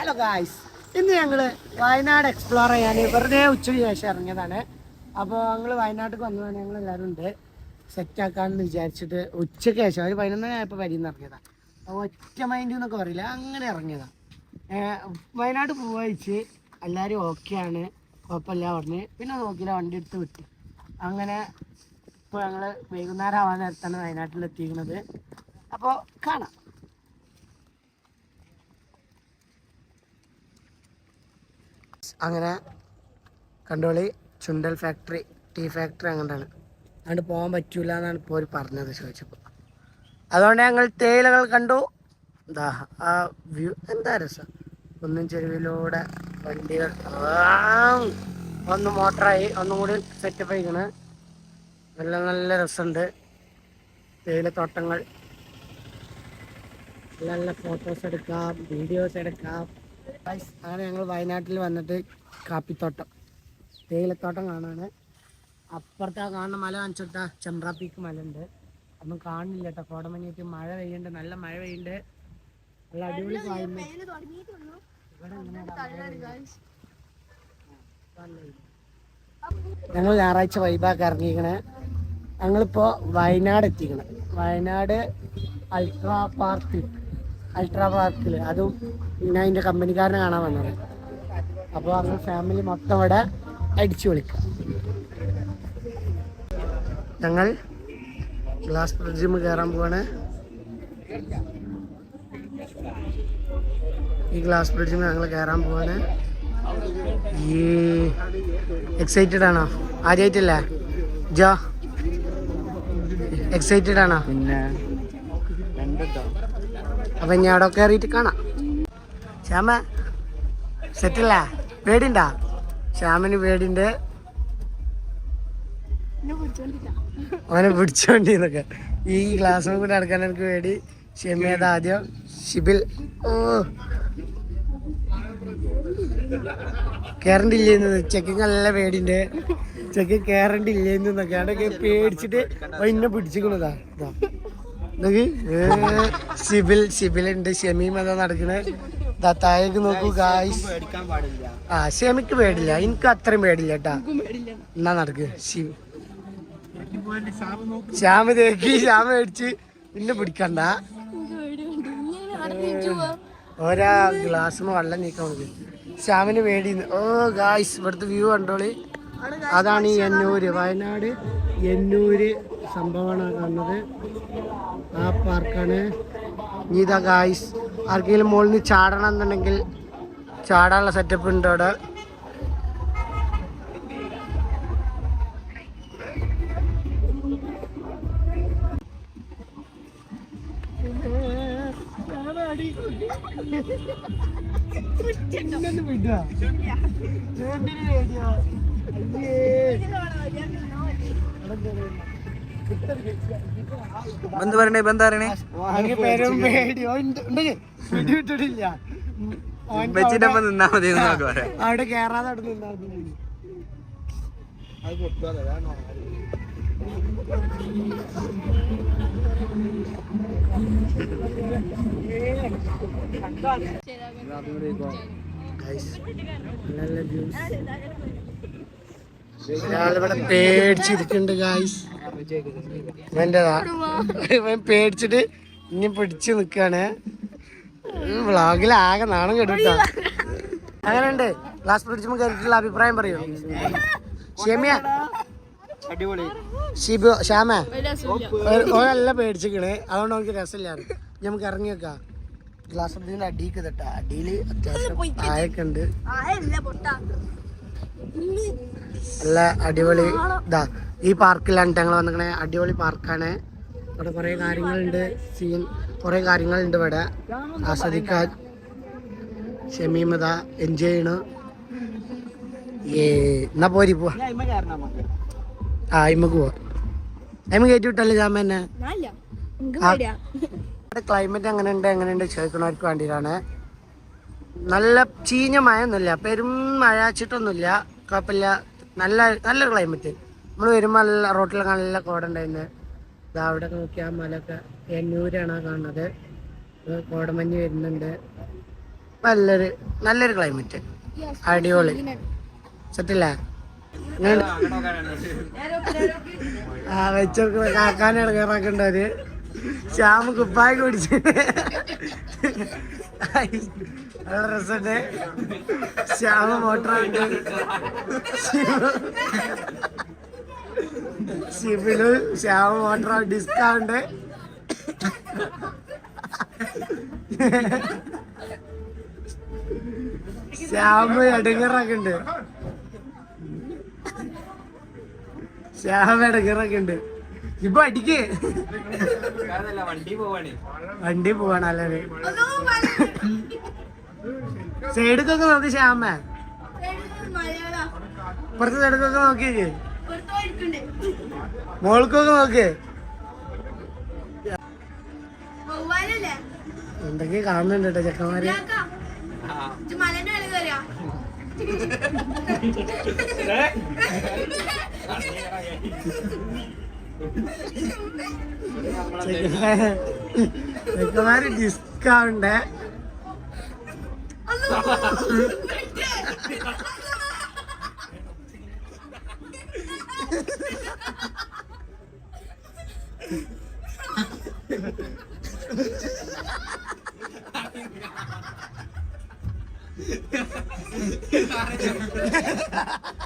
Hello guys ഇന്ന് ഞങ്ങൾ Wayanad explore ചെയ്യാൻ വെറുതെ ഉച്ചയ്ക്ക് ശേഷം ഇറങ്ങിയതാണ്. അപ്പോൾ ഞങ്ങൾ വയനാട്ടിൽ വന്നതാണ്. ഞങ്ങൾ എല്ലാവരും ഉണ്ട്. സെറ്റ് ആക്കാമെന്ന് വിചാരിച്ചിട്ട് ഉച്ചയ്ക്ക് ശേഷം ഒരു പതിനൊന്നര ആയപ്പോൾ വരിയെന്ന് ഇറങ്ങിയതാണ് അപ്പോൾ ഒറ്റ മൈൻഡ് എന്നൊക്കെ പറയില്ല. അങ്ങനെ ഇറങ്ങിയതാണ് വയനാട് പോവായിച്ച് എല്ലാവരും ഓക്കെയാണ് കുഴപ്പമില്ല പറഞ്ഞ്. പിന്നെ നോക്കിയില്ല വണ്ടി എടുത്ത് വിട്ടു. അങ്ങനെ ഇപ്പോൾ ഞങ്ങൾ വൈകുന്നേരം ആവാൻ നേരത്താണ് വയനാട്ടിൽ എത്തിക്കുന്നത് അപ്പോൾ കാണാം. അങ്ങനെ കണ്ടോളി ചുണ്ടൽ ഫാക്ടറി ടീ ഫാക്ടറി അങ്ങോട്ടാണ് അങ്ങോട്ട് പോകാൻ പറ്റൂല എന്നാണ് ഇപ്പോൾ അവർ പറഞ്ഞത് ചോദിച്ചപ്പോൾ അതുകൊണ്ട് ഞങ്ങൾ തേയിലകൾ കണ്ടു. എന്താ ആ വ്യൂ എന്താ രസം? ഒന്നും ചെരുവിലൂടെ വണ്ടികൾ ഒന്ന് മോട്ടറായി ഒന്നും കൂടി സെറ്റപ്പ് ആയിക്കണ്. നല്ല നല്ല രസമുണ്ട്. തേയിലത്തോട്ടങ്ങൾ. നല്ല നല്ല ഫോട്ടോസ് എടുക്കാം വീഡിയോസ് എടുക്കാം. അങ്ങനെ ഞങ്ങൾ വയനാട്ടിൽ വന്നിട്ട് കാപ്പിത്തോട്ടം തേയിലത്തോട്ടം കാണാണ്. അപ്പുറത്ത് ആ കാണുന്ന മല കാണിച്ചിട്ടാ ചെമ്പ്ര പീക്ക് മല ഉണ്ട് ഒന്നും കാണുന്നില്ല കേട്ടോ. കോടമഞ്ഞിട്ട് മഴ പെയ്യുന്നുണ്ട്. നല്ല മഴ പെയ്യുന്നുണ്ട്. നല്ല അടിപൊളി? ഞങ്ങൾ ഞായറാഴ്ച വൈബാക്ക് ഇറങ്ങിയിരിക്കണേ. ഞങ്ങളിപ്പോ വയനാട് എത്തിക്കണം വയനാട് അൾട്രാ പാർക്ക്. അൾട്രാ പാർക്കിൽ അതും ഞാൻ അതിന്റെ കമ്പനിക്കാരനെ കാണാൻ വന്നത്. അപ്പോൾ അങ്ങനെ ഫാമിലി മൊത്തം ഇവിടെ അടിച്ചു വിളിക്കാം ഞങ്ങൾ ഗ്ലാസ് ബ്രിഡ്ജിൽ കയറാൻ പോവാണ്. ഈ ഗ്ലാസ് ബ്രിഡ്ജിൽ ഞങ്ങൾ കയറാൻ പോവാണ്. ഈ എക്സൈറ്റഡ് ആണോ? ആദ്യമായിട്ടല്ലേ ജോ എക്സൈറ്റഡ് ആണോ? പിന്നെ അപ്പൊ ഇനി അവിടെ കയറിയിട്ട് കാണാം. ശ്യാമ സെറ്റല്ല പേടിണ്ടാ? ശ്യാമിന് പേടിണ്ട്. അവനെ പിടിച്ചോണ്ടിന്നൊക്കെ. ഈ ക്ലാസ് കൂടെ നടക്കാൻ എനിക്ക് പേടി. ഷെമിയത് ആദ്യം? ഷിബിൽ. ഓ. കയറണ്ട് ഇല്ലേന്ന് ചെക്കിങ് നല്ല പേടിണ്ട്. ചെക്ക് കയറണ്ട് ഇല്ലേന്നൊക്കെ അതൊക്കെ പേടിച്ചിട്ട് പിന്നെ ഇന്നെ പിടിച്ചിക്കണതാ. സിബിൽ സിബിലുണ്ട്. ഷെമീം അതാ നടക്കണത് ദാ താഴേക്ക് നോക്കൂ ഗായ്സ് ആ ഷമിക്ക് പേടില്ല. എനിക്ക് അത്രയും പേടില്ല കേട്ടാ. എന്നാ നടക്ക്? ശ്യാമ തേക്കി ശ്യാമ മേടിച്ച്. പിന്നെ പിടിക്കണ്ട. ഓരാ ഗ്ലാസ്സിന് വെള്ളം നീക്കാൻ ശ്യാമിന് പേടി ഓ ഗായ്സ് ഇവിടുത്തെ വ്യൂ കണ്ടോളി. അതാണ് ഈ എന്നൂര് വയനാട് എന്നൂര് സംഭവമാണ് കാണുന്നത്. ആ പാർക്കാണ്. ഗീത ഗായ്സ് ആർക്കെങ്കിലും മുകളിൽ നിന്ന് ചാടണം എന്നുണ്ടെങ്കിൽ ചാടാനുള്ള സെറ്റപ്പ് ഉണ്ട് അവിടെ. എന്ത് പറയണേ ബന്ധ പറയണേ പേരും പേടിയോ പിടിവിട്ടിട്ടില്ല ഓൻ വെച്ചിട്ടപ്പോ നിന്നാ മതി എന്ന് നമുക്ക് പറയാം. അവിടെ കേറാതെ അവിടെ നിന്നാ മതി. Guys, നല്ല views. ഒരാളിവിടെ പേടിച്ചിരിക്കുന്നുണ്ട് ഗായ്സ് ഇവന്റെതാ ഇവൻ പേടിച്ചിട്ട് ഇനി പിടിച്ച് നിക്കാണ്. വ്ളോഗിൽ ആകെ നാണം കെടുട്ടാ അങ്ങനെയുണ്ട് ഗ്ലാസ് പിടിച്ചുമ്പോൾ കയറിയിട്ടുള്ള അഭിപ്രായം പറയൂ. ഷെമിയ. അടിപൊളി. ഷിബു ശ്യാമ. ഓരല്ല പേടിച്ചിക്കണ്. അതുകൊണ്ട് നമുക്ക് രസമില്ലാണ് നമുക്ക് ഇറങ്ങി വെക്കാം. ഗ്ലാസ് ബ്രിഡ്ജിന്റെ അടിക്ക് തട്ടാ അടിയിൽ അത്യാവശ്യം ആയക്കുണ്ട് ഉണ്ട്. നല്ല അടിപൊളി ഇതാ ഈ പാർക്കിലാണ് ഞങ്ങൾ വന്നിക്കണേ. അടിപൊളി പാർക്കാണ്. ഇവിടെ കുറേ കാര്യങ്ങളുണ്ട്. സീൻ കുറേ കാര്യങ്ങളുണ്ട് ഇവിടെ. ആസ്വദിക്കാൻ. ഷമീമത എൻജോയ് ചെയ്യണു. ഏ എന്നാ പോരി പോവാ. ആ അയിമക്ക് പോവാ. അയിമ കയറ്റി വിട്ടല്ലേ ജാമ എന്നെ? ഇവിടെ ക്ലൈമറ്റ് എങ്ങനെയുണ്ട് എങ്ങനെയുണ്ട് ചോദിക്കണവർക്ക് വേണ്ടിയിട്ടാണ്. നല്ല ചീഞ്ഞ മഴ ഒന്നുമില്ല പെരും മഴ വെച്ചിട്ടൊന്നുമില്ല. കുഴപ്പമില്ല. നല്ല നല്ലൊരു ക്ലൈമറ്റ് നമ്മൾ വരുമ്പോൾ നല്ല റോട്ടിൽ നല്ല കോടുണ്ടായിരുന്നു ഇതാ അവിടെ നോക്കിയാൽ മലയൊക്കെ എന്നൂരാണ് കാണുന്നത്. കോടമഞ്ഞ് വരുന്നുണ്ട്. നല്ലൊരു നല്ലൊരു ക്ലൈമറ്റ് അടിപൊളി. സെറ്റില്ല? ആ വെച്ചോർക്ക് കാക്കാനെ ഇറങ്ങാറാക്കണ്ടവര് ശ്യാമ കുപ്പായ കുടിച്ച് നല്ല ശ്യാമ മോട്ടറുണ്ട് ഷിബിലു ശ്യാമ മോട്ടറ ഡിസ്കൗണ്ട്. ശ്യാമ എടങ്ങറൊക്കെ ഉണ്ട്. ശ്യാമ എടങ്ങറൊക്കെ ഉണ്ട്. ഇപ്പൊ അടിക്ക്. വണ്ടി പോവാണ്. വണ്ടി പോവാണല്ലേ സൈഡിക്കൊക്കെ നോക്കി ശ്യാമ. ഇപ്പുറത്തെ സൈഡിക്കൊക്കെ നോക്കിയേ മോൾക്കൊക്കെ നോക്ക്. എന്തൊക്കെ കാണുന്നുണ്ട് കേട്ടോ ചെക്കന്മാര്? മലന്റെ മേലെ കയറിയാ Ha ha ha ചെക്കന്മാര്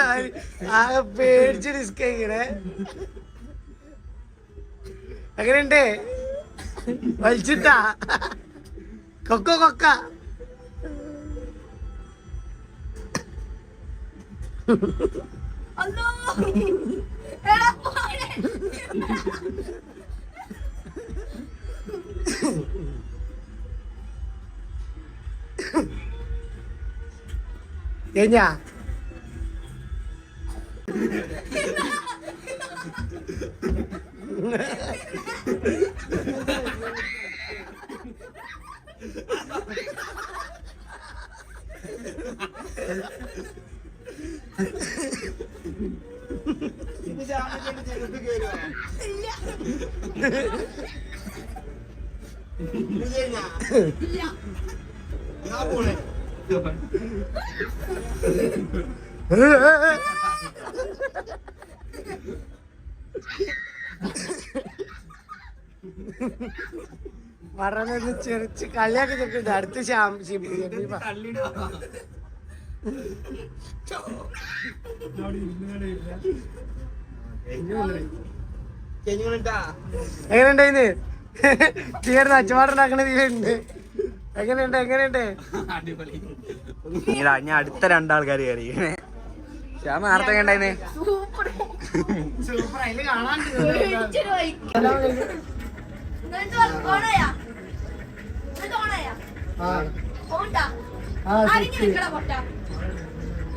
ആകെ പേടിച്ച് ഡിസ്ക് ഇങ്ങനെ. എങ്ങനെയുണ്ട്? വലിച്ചിട്ടാ? കൊക്ക കൊക്ക? കഴിഞ്ഞാ പറഞ്ഞൊന്ന് ചെറിച്ച് കളിയാക്കി ചെക്കുണ്ട് അടുത്ത ശ്യാം ശിബി തീർന്ന് അച്ചുപാടുണ്ടാക്കണ തീരുണ്ട് എങ്ങനെയുണ്ട് എങ്ങനെയുണ്ട്? ഞാൻ അടുത്ത രണ്ടാൾക്കാർ കയറി. ശ്യാമ നേരത്തെ കണ്ടായിരുന്നേ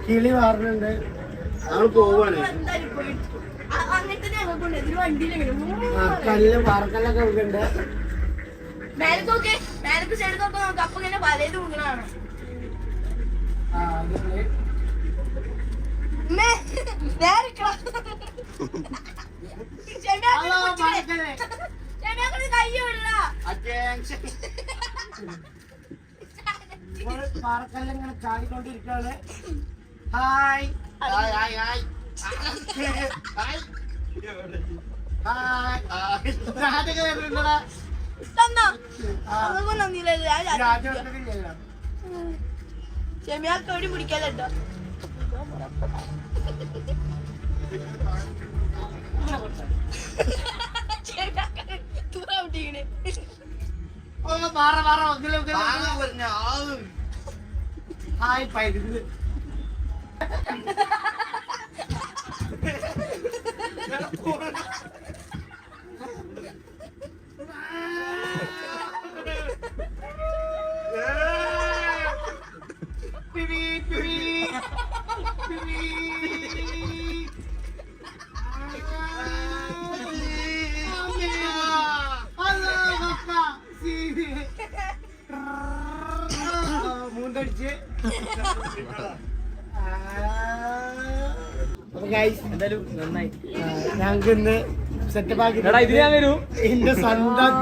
കിളി മാറുന്നുണ്ട് കല്ല് പാറക്കല്ലൊക്കെ ഉണ്ട് പാറക്കല്ലിങ്ങനെ ചാടിക്കൊണ്ടിരിക്കുകയാണ് ഹായ്. Hi hi hi. ക്ഷമയാക്ക് എവിടെ ഒന്നിലും ഹായ് പൈരുത് 哈 നന്നായി. ഞങ്ങൾക്ക് ഇന്ന് സെറ്റപ്പ് ആക്കി എന്റെ സ്വന്തം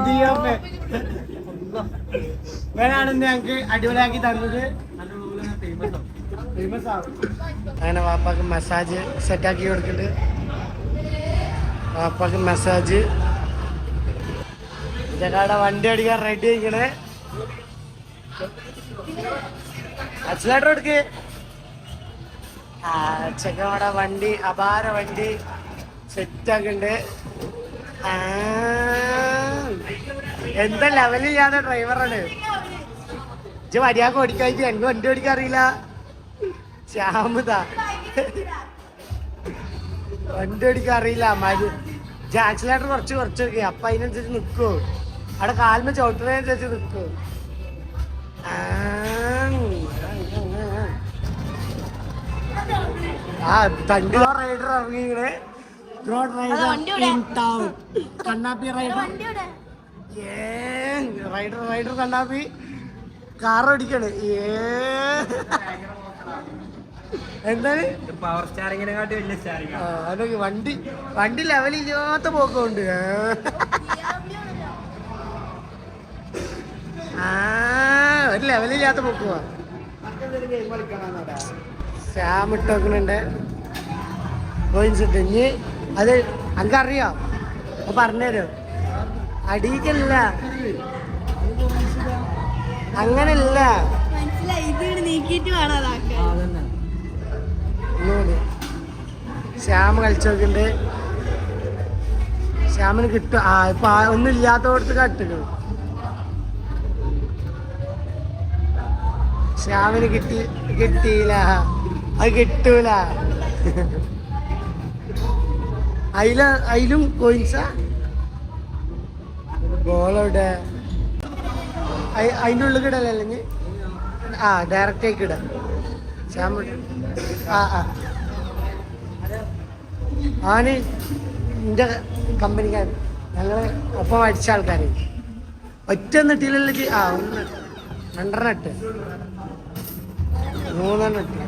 വേണാണ് ഞങ്ങക്ക് അടിപൊളിയാക്കി തന്നത് Famous ആവും. അങ്ങനെ വാപ്പാക്ക് മസാജ് സെറ്റാക്കി കൊടുക്കുന്നുണ്ട് വാപ്പാക്ക് മസാജ് ഇതൊക്കെ വണ്ടി അടിക്കാൻ റെഡി ആയിക്കണേ. അച്ഛനായിട്ട് എടുക്ക് ആ ചെക്കമ്മടെ വണ്ടി അപാര വണ്ടി സെറ്റാക്കുന്നുണ്ട് എന്താ ലെവലില്ലാതെ ഡ്രൈവറാണ് ഇജ്ജ് മര്യാദ ഓടിക്കായിട്ട് എനിക്ക് വണ്ടി ഓടിക്കാൻ അറിയില്ല. ശ്യാമതാ. വണ്ടി ഓടിക്കാൻ അറിയില്ല മരു ആക്സിലേറ്റർ കുറച്ച് കുറച്ച് വെക്കുക അപ്പൊ അതിനനുസരിച്ച് നിൽക്കൂ അവിടെ കാലിന് ചവിട്ടുന്നതിനനുസരിച്ച് നിൽക്കൂ ആ തണ്ട് റൈഡർ റോഡ് വണ്ടി റൈഡർ ഇവിടെ. ഇൻ ടൗൺ കണ്ണാപ്പി റൈഡർ വണ്ടി ഇവിടെ. ഏ റൈഡർ റൈഡർ കണ്ണാപ്പി. കാർ ഓടിക്കാണ്. ഏ. എന്താണ്? പവർ വലിയ സ്റ്റാറിങ് അതൊക്കെ വണ്ടി വണ്ടി ലെവലില്ലാത്ത പോക്കുണ്ട്. ആ. ഒരു ലെവലില്ലാത്ത പോക്കുവാ. ശ്യാം ഇട്ടോക്കുന്നുണ്ട് കോയിൻസ് ഇട്ട് ഇനി അത് അനക്കറിയോ അത് പറഞ്ഞുതരോ. അടിയിക്കല്ല അങ്ങനല്ല. മനസ്സിലായി. ഇത് നീക്കിയിട്ട് വേണം അതാക്കാൻ. ഒന്നുകൂടി. ശ്യാം കളിച്ചു നോക്കുന്നുണ്ട് ശ്യാമിന് കിട്ടും. ആ ഇപ്പൊ ഒന്നും ഇല്ലാത്തോടത്ത് കട്ടിക്കണം ശ്യാമിന് കിട്ടി കിട്ടിയില്ല. അത് കിട്ടൂല. അയില അയിലും കോയിൻസ? ബോളവിടെ അതിന്റെ ഉള്ളിൽ കിടല്ലേ അല്ലെങ്കിൽ? ആ ഡയറക്റ്റ് ആയി കിട ഇട്. ആ എന്റെ കമ്പനിക്കാർ ഞങ്ങൾ ഒപ്പം അടിച്ച ആൾക്കാർ ഒറ്റ നെട്ടിലല്ലേ ആ ഒന്ന്. രണ്ടെണ്ണം ഇട്ട്. മൂന്നെണ്ണം ഇട്ട്.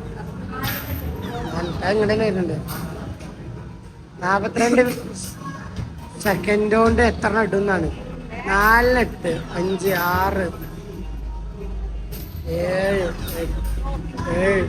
ഇങ്ങോട്ട് തന്നെ വരുന്നുണ്ട്. നാൽപ്പത്തിരണ്ട് സെക്കൻഡ് കൊണ്ട് എത്ര ഇടുന്നാണ് നാലിനെട്ട് അഞ്ച് ആറ് ഏഴ് ഏഴ്.